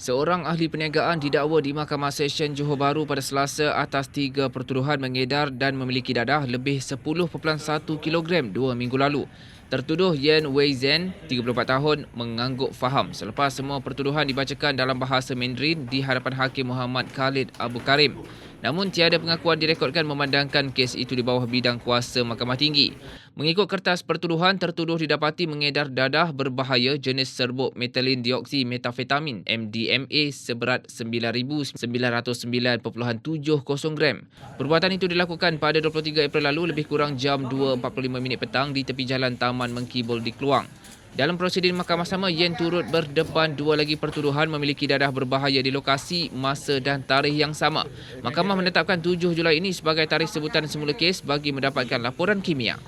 Seorang ahli perniagaan didakwa di Mahkamah Session Johor Bahru pada Selasa atas tiga pertuduhan mengedar dan memiliki dadah lebih 10.1 kg dua minggu lalu. Tertuduh Yen Wei Zhen, 34 tahun, mengangguk faham selepas semua pertuduhan dibacakan dalam bahasa Mandarin di hadapan Hakim Muhammad Khalid Abu Karim. Namun tiada pengakuan direkodkan memandangkan kes itu di bawah bidang kuasa Mahkamah Tinggi. Mengikut kertas pertuduhan, tertuduh didapati mengedar dadah berbahaya jenis serbuk metalin dioksi metafetamin MDMA seberat 9,909.70 gram. Perbuatan itu dilakukan pada 23 April lalu lebih kurang jam 2.45 minit petang di tepi jalan Taman Mengkibul di Keluang. Dalam prosedur mahkamah sama, Yen turut berdepan dua lagi pertuduhan memiliki dadah berbahaya di lokasi, masa dan tarikh yang sama. Mahkamah menetapkan 7 Julai ini sebagai tarikh sebutan semula kes bagi mendapatkan laporan kimia.